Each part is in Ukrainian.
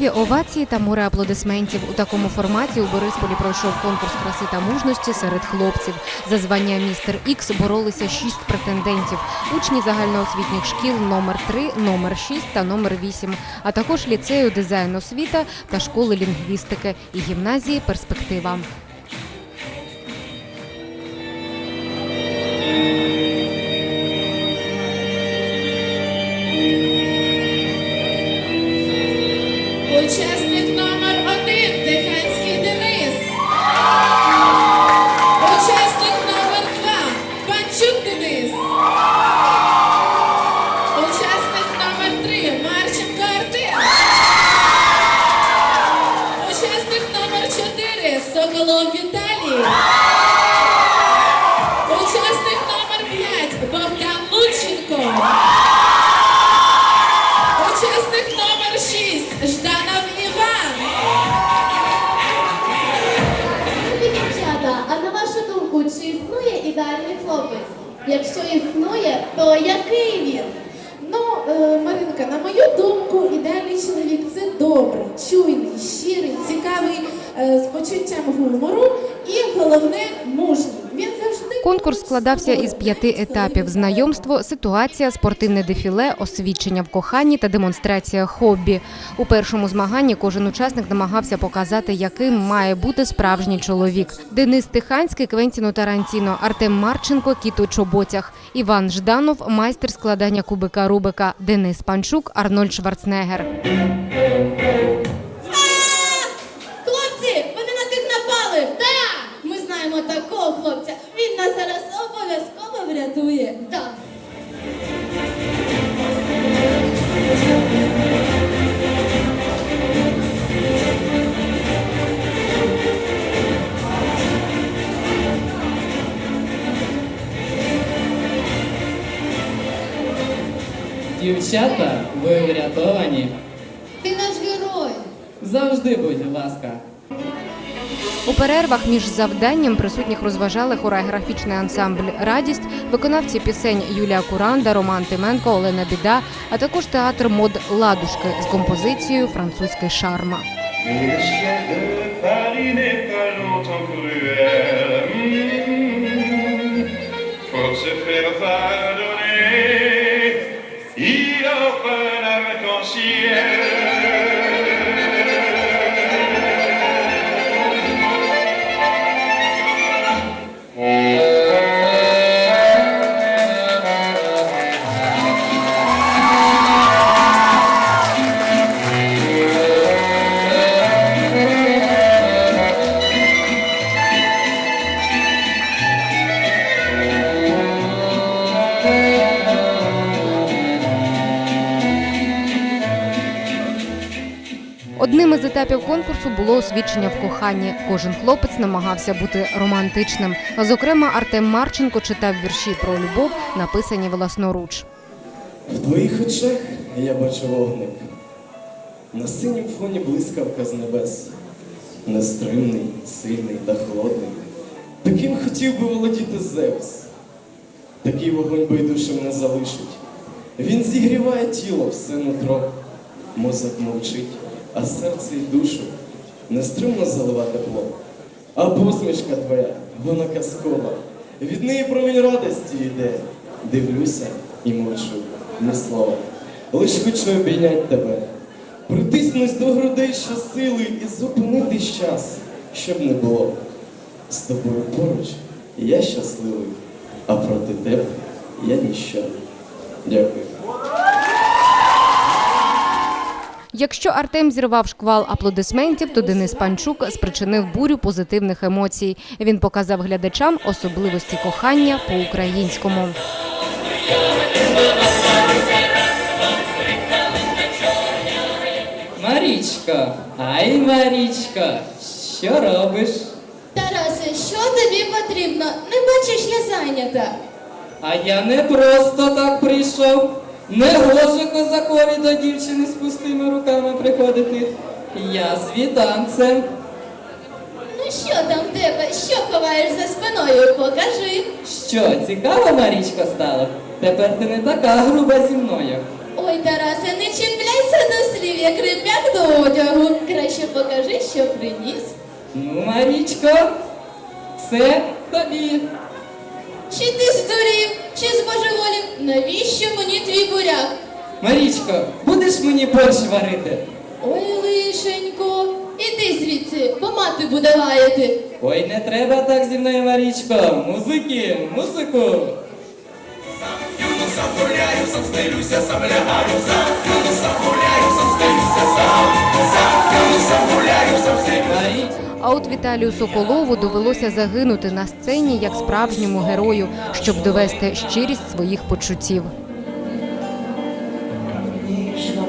Бурхливі овації та море аплодисментів. У такому форматі у Борисполі пройшов конкурс краси та мужності серед хлопців. За звання містер Ікс боролися шість претендентів: учні загальноосвітніх шкіл номер 3 номер 6 та номер 8, а також ліцею дизайн освіта та школи лінгвістики і гімназії Перспектива. Якщо існує, то який він? Ну, е, Маринка, на мою думку, ідеальний чоловік це добрий, чуйний, щирий, цікавий, е, з почуттям гумору і головне мужній. Конкурс складався із п'яти етапів: знайомство, ситуація, спортивне дефіле, освідчення в коханні та демонстрація хобі. У першому змаганні кожен учасник намагався показати, яким має бути справжній чоловік. Денис Тиханський, Квентіно Тарантіно, Артем Марченко, Кіто Чоботях, Іван Жданов, майстер складання кубика Рубика, Денис Панчук, Арнольд Шварценеггер. Дівчата, ви врятовані. Ти наш герой. Завжди будь ласка. У перервах між завданням присутніх розважали хореографічний ансамбль Радість, виконавці пісень Юлія Куранда, Роман Тименко, Олена Біда, а також театр мод Ладушки з композицією Французький шарма. Одним із етапів конкурсу було освідчення в коханні. Кожен хлопець намагався бути романтичним. Зокрема, Артем Марченко читав вірші про любов, написані власноруч. В твоїх очах я бачу вогник. На синім фоні блискавка з небес. Нестримний, сильний та холодний. Таким хотів би володіти Зевс. Такий вогонь байдужим не залишить. Він зігріває тіло, все нутро. Мозок мовчить, а серце й душу нестримно залива тепло. А посмішка твоя, вона казкова. Від неї промінь радості йде. Дивлюся і мовчу, ні слова. Лиш хочу обійнять тебе. Притиснусь до грудей щосили і зупинитись час, щоб не було. З тобою поруч я щасливий, а проти тебе я ніщо. Дякую. Якщо Артем зірвав шквал аплодисментів, то Денис Панчук спричинив бурю позитивних емоцій. Він показав глядачам особливості кохання по-українському. Марічко, ай Марічко, що робиш? Тарасе, що тобі потрібно? Не бачиш, я зайнята. А я не просто так прийшов. Не гоже козакові до дівчини з пустими руками приходити. Я з вітанцем. Ну що там в тебе? Що ховаєш за спиною? Покажи. Що, цікаво, Марічко, стало? Тепер ти не така груба зі мною. Ой, Тарасе, не чіпляйся до слів, як реп'як до одягу. Краще покажи, що приніс. Ну, Марічко, це тобі. Чи ти здурів, чи збожеволів? Навіщо мені твій буряк? Марічко, будеш мені борщ варити? Ой, лишенько, іди звідси, бо мати буде лаяти. Ой, не треба так зі мною, Марічко. Музики, музику. Марічко. А от Віталію Соколову довелося загинути на сцені як справжньому герою, щоб довести щирість своїх почуттів. Ніжно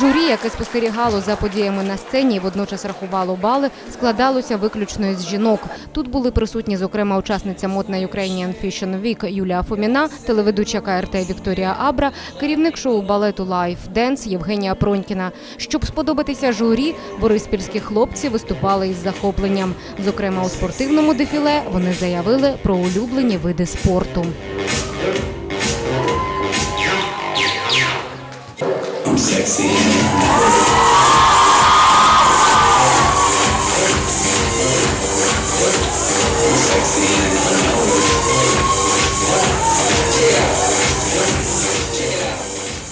Журі, яке спостерігало за подіями на сцені і водночас рахувало бали, складалося виключно із жінок. Тут були присутні, зокрема, учасниця мод на Ukrainian Fashion Week Юлія Фоміна, телеведуча КРТ Вікторія Абра, керівник шоу балету Life Dance Євгенія Пронькіна. Щоб сподобатися журі, бориспільські хлопці виступали із захопленням. Зокрема, у спортивному дефіле вони заявили про улюблені види спорту.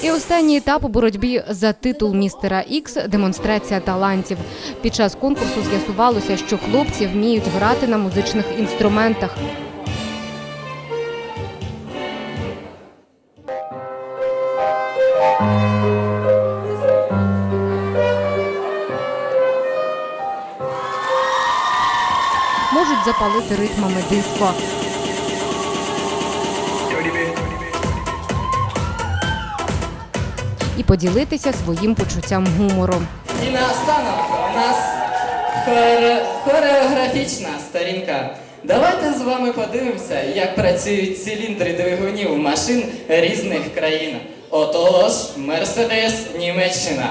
І останній етап у боротьбі за титул містера Ікс демонстрація талантів. Під час конкурсу з'ясувалося, що хлопці вміють грати на музичних інструментах. Запалити ритмами диско. І поділитися своїм почуттям гумору. І наостанок у нас хоре- хореографічна сторінка. Давайте з вами подивимося, як працюють циліндри двигунів машин різних країн. Отож, Мерседес Німеччина.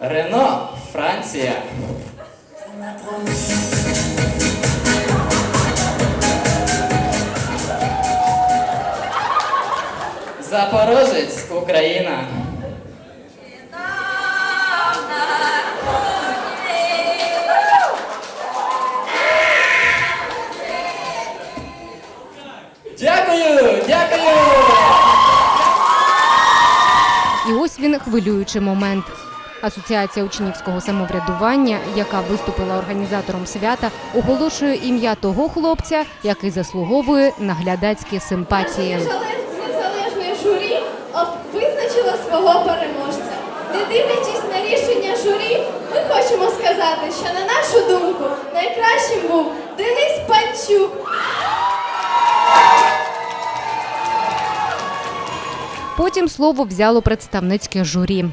Рено Франція. Запорожець, Україна. Дякую, дякую. І ось він хвилюючий момент. Асоціація учнівського самоврядування, яка виступила організатором свята, оголошує ім'я того хлопця, який заслуговує на глядацькі симпатії. Незалежне незалежне журі визначило свого переможця. Не дивлячись на рішення журі, ми хочемо сказати, що на нашу думку найкращим був Денис Панчук. Потім слово взяло представницьке журі.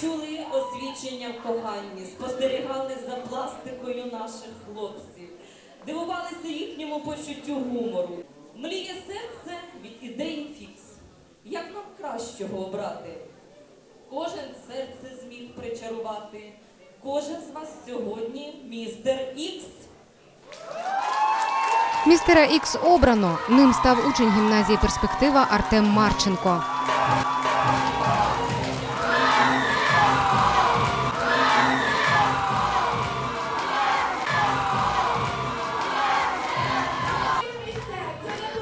Чули освічення в коханні, спостерігали за пластикою наших хлопців, дивувалися їхньому почуттю гумору. Мріє серце від ідеї фікс. Як нам кращого обрати? Кожен серце зміг причарувати. Кожен з вас сьогодні містер Ікс. Містера Ікс обрано. Ним став учень гімназії перспектива Артем Марченко.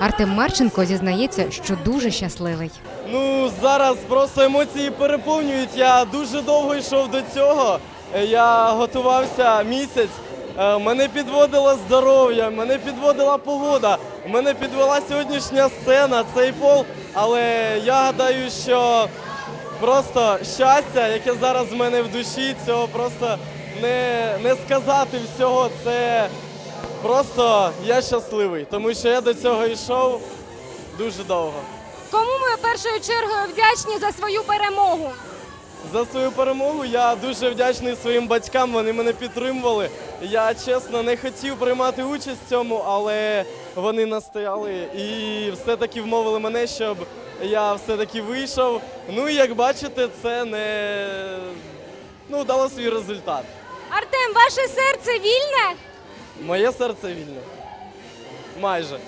Артем Марченко зізнається, що дуже щасливий. Ну, зараз просто емоції переповнюють. Я дуже довго йшов до цього. Е, Я готувався місяць. Е, Мене підводило здоров'я, мене підводила погода, мене підвела сьогоднішня сцена, цей пол. Але я гадаю, що просто щастя, яке зараз в мене в душі, цього просто не, не сказати всього. Це просто я щасливий, тому що я до цього йшов дуже довго. Кому ми першою чергою вдячні за свою перемогу? За свою перемогу я дуже вдячний своїм батькам. Вони мене підтримували. Я чесно не хотів приймати участь в цьому, але вони настояли і все-таки вмовили мене, щоб я все-таки вийшов. Ну і як бачите, це не ну, дало свій результат. Артем, ваше серце вільне? Моє серце вільне. Майже.